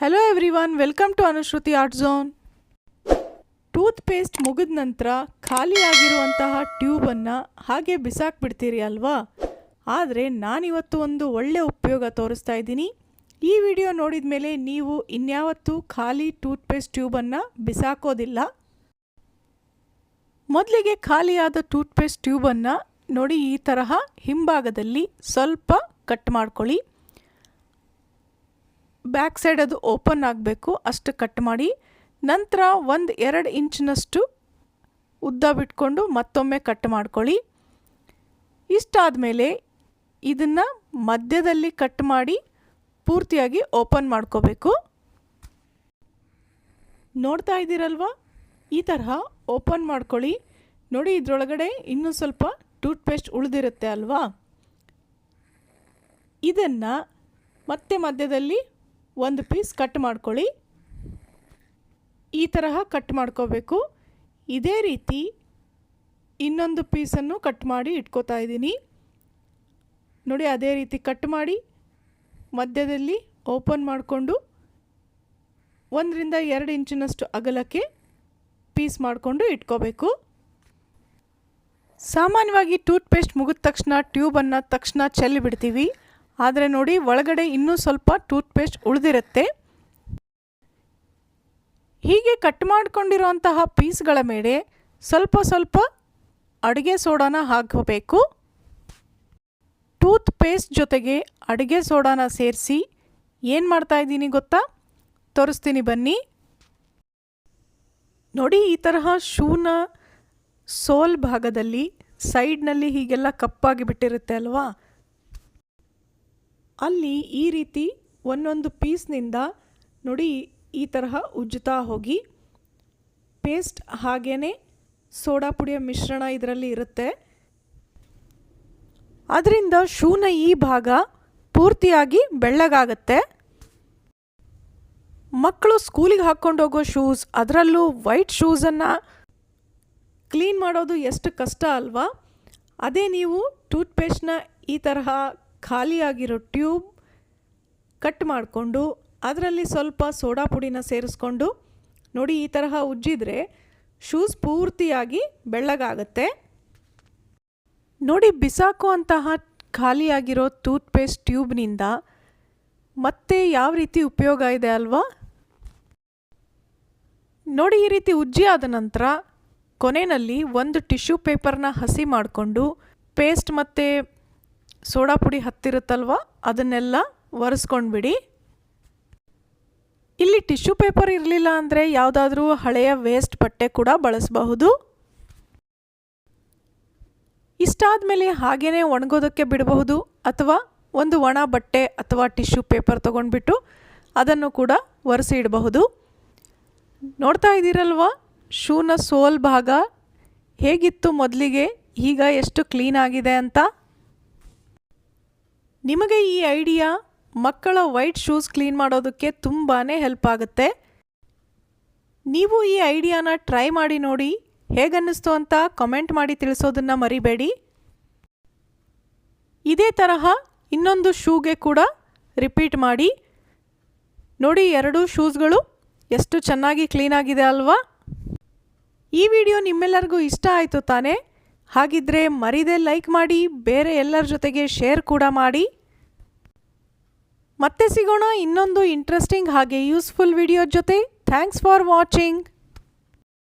Hello everyone welcome to Anushruti art zone toothpaste ಮುಗಿದ ನಂತರ ಖಾಲಿಯಾಗಿರುವಂತಹ ಟ್ಯೂಬನ್ನು ಹಾಗೆ ಬಿಸಾಕ್ಬಿಡ್ತೀರಿ ಅಲ್ವಾ? ಆದರೆ ನಾನಿವತ್ತು ಒಂದು ಒಳ್ಳೆ ಉಪಯೋಗ ತೋರಿಸ್ತಾ ಇದ್ದೀನಿ. ಈ ವಿಡಿಯೋ ನೋಡಿದ ಮೇಲೆ ನೀವು ಇನ್ಯಾವತ್ತೂ ಖಾಲಿ ಟೂತ್ ಪೇಸ್ಟ್ ಟ್ಯೂಬನ್ನು ಬಿಸಾಕೋದಿಲ್ಲ. ಮೊದಲಿಗೆ ಖಾಲಿಯಾದ ಟೂತ್ ಪೇಸ್ಟ್ ಟ್ಯೂಬನ್ನು ನೋಡಿ ಈ ತರಹ ಹಿಂಭಾಗದಲ್ಲಿ ಸ್ವಲ್ಪ ಕಟ್ ಮಾಡ್ಕೊಳ್ಳಿ. ಬ್ಯಾಕ್ ಸೈಡ್ ಅದು ಓಪನ್ ಆಗಬೇಕು. ಅಷ್ಟು ಕಟ್ ಮಾಡಿ ನಂತರ ಒಂದು ಎರಡು ಇಂಚಿನಷ್ಟು ಉದ್ದ ಬಿಟ್ಕೊಂಡು ಮತ್ತೊಮ್ಮೆ ಕಟ್ ಮಾಡ್ಕೊಳ್ಳಿ. ಇಷ್ಟಾದ ಮೇಲೆ ಇದನ್ನು ಮಧ್ಯದಲ್ಲಿ ಕಟ್ ಮಾಡಿ ಪೂರ್ತಿಯಾಗಿ ಓಪನ್ ಮಾಡ್ಕೋಬೇಕು. ನೋಡ್ತಾ ಇದ್ದೀರಲ್ವ? ಈ ತರಹ ಓಪನ್ ಮಾಡ್ಕೊಳ್ಳಿ. ನೋಡಿ, ಇದರೊಳಗಡೆ ಇನ್ನೂ ಸ್ವಲ್ಪ ಟೂತ್ ಪೇಸ್ಟ್ ಉಳಿದಿರುತ್ತೆ ಅಲ್ವಾ? ಇದನ್ನು ಮತ್ತೆ ಮಧ್ಯದಲ್ಲಿ ಒಂದು ಪೀಸ್ ಕಟ್ ಮಾಡ್ಕೊಳ್ಳಿ. ಈ ತರಹ ಕಟ್ ಮಾಡ್ಕೋಬೇಕು. ಇದೇ ರೀತಿ ಇನ್ನೊಂದು ಪೀಸನ್ನು ಕಟ್ ಮಾಡಿ ಇಟ್ಕೋತಾ ಇದ್ದೀನಿ. ನೋಡಿ, ಅದೇ ರೀತಿ ಕಟ್ ಮಾಡಿ ಮಧ್ಯದಲ್ಲಿ ಓಪನ್ ಮಾಡಿಕೊಂಡು ಒಂದರಿಂದ ಎರಡು ಇಂಚಿನಷ್ಟು ಅಗಲಕ್ಕೆ ಪೀಸ್ ಮಾಡಿಕೊಂಡು ಇಟ್ಕೋಬೇಕು. ಸಾಮಾನ್ಯವಾಗಿ ಟೂತ್ ಪೇಸ್ಟ್ ಮುಗಿದ ತಕ್ಷಣ, ಟ್ಯೂಬನ್ನು ತಕ್ಷಣ ಚೆಲ್ಲಿ ಬಿಡ್ತೀವಿ ಆದರೆ ನೋಡಿ, ಒಳಗಡೆ ಇನ್ನೂ ಸ್ವಲ್ಪ ಟೂತ್ ಪೇಸ್ಟ್ ಉಳಿದಿರುತ್ತೆ. ಹೀಗೆ ಕಟ್ ಮಾಡಿಕೊಂಡಿರುವಂತಹ ಪೀಸ್ಗಳ ಮೇಲೆ ಸ್ವಲ್ಪ ಸ್ವಲ್ಪ ಅಡುಗೆ ಸೋಡಾನ ಹಾಕಬೇಕು. ಟೂತ್ ಪೇಸ್ಟ್ ಜೊತೆಗೆ ಅಡುಗೆ ಸೋಡಾನ ಸೇರಿಸಿ ಏನು ಮಾಡ್ತಾ ಇದ್ದೀನಿ ಗೊತ್ತಾ? ತೋರಿಸ್ತೀನಿ ಬನ್ನಿ. ನೋಡಿ, ಈ ತರಹ ಶೂನ ಸೋಲ್ ಭಾಗದಲ್ಲಿ ಸೈಡ್ನಲ್ಲಿ ಹೀಗೆಲ್ಲ ಕಪ್ಪಾಗಿ ಬಿಟ್ಟಿರುತ್ತೆ ಅಲ್ವಾ? ಅಲ್ಲಿ ಈ ರೀತಿ ಒಂದೊಂದು ಪೀಸ್ನಿಂದ ನೋಡಿ ಈ ತರಹ ಉಜ್ಜುತ್ತಾ ಹೋಗಿ. ಪೇಸ್ಟ್ ಹಾಗೇ ಸೋಡಾ ಪುಡಿಯ ಮಿಶ್ರಣ ಇದರಲ್ಲಿ ಇರುತ್ತೆ. ಅದರಿಂದ ಶೂನ ಈ ಭಾಗ ಪೂರ್ತಿಯಾಗಿ ಬೆಳ್ಳಗಾಗತ್ತೆ. ಮಕ್ಕಳು ಸ್ಕೂಲಿಗೆ ಹಾಕ್ಕೊಂಡು ಹೋಗೋ ಶೂಸ್ ಅದರಲ್ಲೂ ವೈಟ್ ಶೂಸನ್ನು ಕ್ಲೀನ್ ಮಾಡೋದು ಎಷ್ಟು ಕಷ್ಟ ಅಲ್ವಾ? ಅದೇ ನೀವು ಟೂತ್ಪೇಸ್ಟ್ನ ಈ ತರಹ ಖಾಲಿಯಾಗಿರೋ ಟ್ಯೂಬ್ ಕಟ್ ಮಾಡಿಕೊಂಡು ಅದರಲ್ಲಿ ಸ್ವಲ್ಪ ಸೋಡಾ ಪುಡಿನ ಸೇರಿಸ್ಕೊಂಡು ನೋಡಿ ಈ ತರಹ ಉಜ್ಜಿದ್ರೆ ಶೂಸ್ ಪೂರ್ತಿಯಾಗಿ ಬೆಳ್ಳಗಾಗತ್ತೆ. ನೋಡಿ ಬಿಸಾಕುವಂತಹ ಖಾಲಿಯಾಗಿರೋ ಟೂತ್ ಪೇಸ್ಟ್ ಟ್ಯೂಬ್ನಿಂದ ಮತ್ತೆ ಯಾವ ರೀತಿ ಉಪಯೋಗ ಇದೆ ಅಲ್ವಾ? ನೋಡಿ ಈ ರೀತಿ ಉಜ್ಜಿ ಆದ ನಂತರ ಕೊನೆಯಲ್ಲಿ ಒಂದು ಟಿಶ್ಯೂ ಪೇಪರ್ನ ಹಸಿ ಮಾಡಿಕೊಂಡು ಪೇಸ್ಟ್ ಮತ್ತು ಸೋಡಾ ಪುಡಿ ಹತ್ತಿರುತ್ತಲ್ವ? ಅದನ್ನೆಲ್ಲ ಒರೆಸ್ಕೊಂಡ್ಬಿಡಿ. ಇಲ್ಲಿ ಟಿಶ್ಯೂ ಪೇಪರ್ ಇರಲಿಲ್ಲ ಅಂದರೆ ಯಾವುದಾದ್ರೂ ಹಳೆಯ ವೇಸ್ಟ್ ಬಟ್ಟೆ ಕೂಡ ಬಳಸಬಹುದು. ಇಷ್ಟಾದ ಮೇಲೆ ಹಾಗೇ ಒಣಗೋದಕ್ಕೆ ಬಿಡಬಹುದು ಅಥವಾ ಒಂದು ಒಣ ಬಟ್ಟೆ ಅಥವಾ ಟಿಶ್ಯೂ ಪೇಪರ್ ತೊಗೊಂಡ್ಬಿಟ್ಟು ಅದನ್ನು ಕೂಡ ಒರೆಸಿ ಇಡಬಹುದು. ನೋಡ್ತಾ ಇದ್ದೀರಲ್ವ? ಶೂನ ಸೋಲ್ ಭಾಗ ಹೇಗಿತ್ತು ಮೊದಲಿಗೆ? ಈಗ ಎಷ್ಟು ಕ್ಲೀನ್ ಆಗಿದೆ ಅಂತ? ನಿಮಗೆ ಈ ಐಡಿಯಾ ಮಕ್ಕಳ ವೈಟ್ ಶೂಸ್ ಕ್ಲೀನ್ ಮಾಡೋದಕ್ಕೆ ತುಂಬಾ ಹೆಲ್ಪ್ ಆಗುತ್ತೆ. ನೀವು ಈ ಐಡಿಯಾನ ಟ್ರೈ ಮಾಡಿ ನೋಡಿ, ಹೇಗನ್ನಿಸ್ತು ಅಂತ ಕಮೆಂಟ್ ಮಾಡಿ ತಿಳಿಸೋದನ್ನು ಮರಿಬೇಡಿ. ಇದೇ ತರಹ ಇನ್ನೊಂದು ಶೂಗೆ ಕೂಡ ರಿಪೀಟ್ ಮಾಡಿ. ನೋಡಿ, ಎರಡೂ ಶೂಸ್ಗಳು ಎಷ್ಟು ಚೆನ್ನಾಗಿ ಕ್ಲೀನಾಗಿದೆ ಅಲ್ವಾ? ಈ ವಿಡಿಯೋ ನಿಮ್ಮೆಲ್ಲರಿಗೂ ಇಷ್ಟ ಆಯಿತು ತಾನೇ? ಹಾಗಿದ್ರೆ ಮರಿದೆ ಲೈಕ್ ಮಾಡಿ, ಬೇರೆ ಎಲ್ಲರ ಜೊತೆಗೆ ಶೇರ್ ಕೂಡ ಮಾಡಿ. ಮತ್ತೆ ಸಿಗೋಣ ಇನ್ನೊಂದು ಇಂಟ್ರೆಸ್ಟಿಂಗ್ ಹಾಗೆ ಯೂಸ್ಫುಲ್ ವಿಡಿಯೋ ಜೊತೆ. Thanks for watching